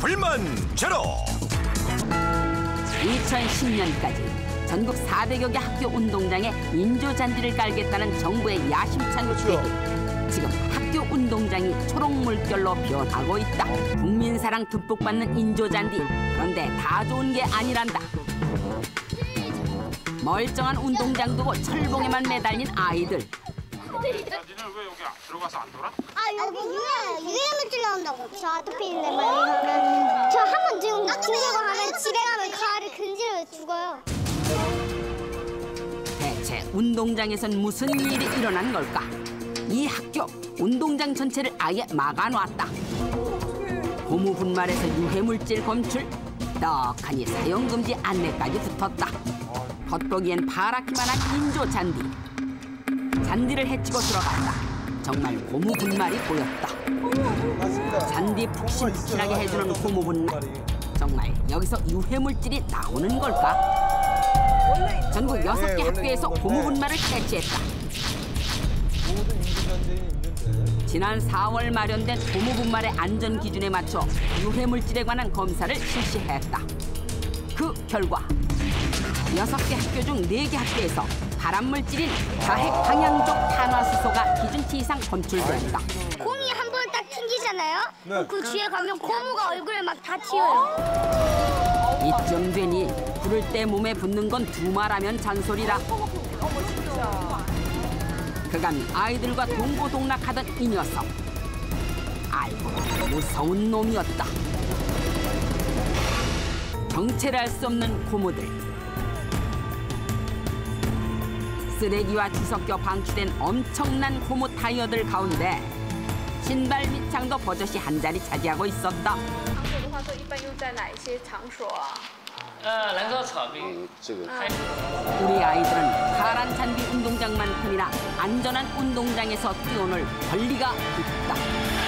불만 제로 2010년까지 전국 400여 개 학교 운동장에 인조 잔디를 깔겠다는 정부의 야심찬 계획. 지금 학교 운동장이 초록 물결로 변하고 있다. 국민 사랑 듬뿍 받는 인조 잔디. 그런데 다 좋은 게 아니란다. 멀쩡한 운동장 두고 철봉에만 매달린 아이들. 니는 왜 여기 안 들어가서 안 놀아? 아 여기 유해 유해물질 나온다고 저 아토피인데 막 이러면 저 한 번 지금 중대고 하면 집에 가면 가을에 근지러 죽어요. 대체 운동장에선 무슨 일이 일어난 걸까? 이 학교 운동장 전체를 아예 막아놨다. 고무 분말에서 유해물질 검출, 떡하니 사용금지 안내까지 붙었다. 겉보기엔 파랗기만한 인조 잔디. 잔디를 헤치고 들어갔다. 정말 고무 분말이 보였다. 잔디 푹신푹신하게 해주는 고무 분말. 정말 여기서 유해물질이 나오는 걸까? 전국 여섯 개 학교에서 고무 분말을 채취했다. 지난 4월 마련된 고무 분말의 안전 기준에 맞춰 유해물질에 관한 검사를 실시했다. 그 결과 여섯 개 학교 중 네 개 학교에서 발암물질인 자핵 방향족 탄화수소가 기준치 이상 검출됐다. 콩이 한 번 딱 튕기잖아요. 그럼 그 뒤에 가면 고무가 얼굴에 막 다 튀어요. 이쯤 되니 부를 때 몸에 붙는 건 두말하면 잔소리라. 그간 아이들과 동고동락하던 이 녀석. 알고 무서운 놈이었다. 정체를 알 수 없는 고무들. 쓰레기와 뒤섞여 방치된 엄청난 고무 타이어들 가운데 신발 밑창도 버젓이 한 자리 차지하고 있었다. 场所的话，都一般用在哪一些场所啊？呃，燃烧草坪，这个 우리 아이들은 파란 잔디 운동장만큼이나 안전한 운동장에서 뛰어놀 권리가 있다.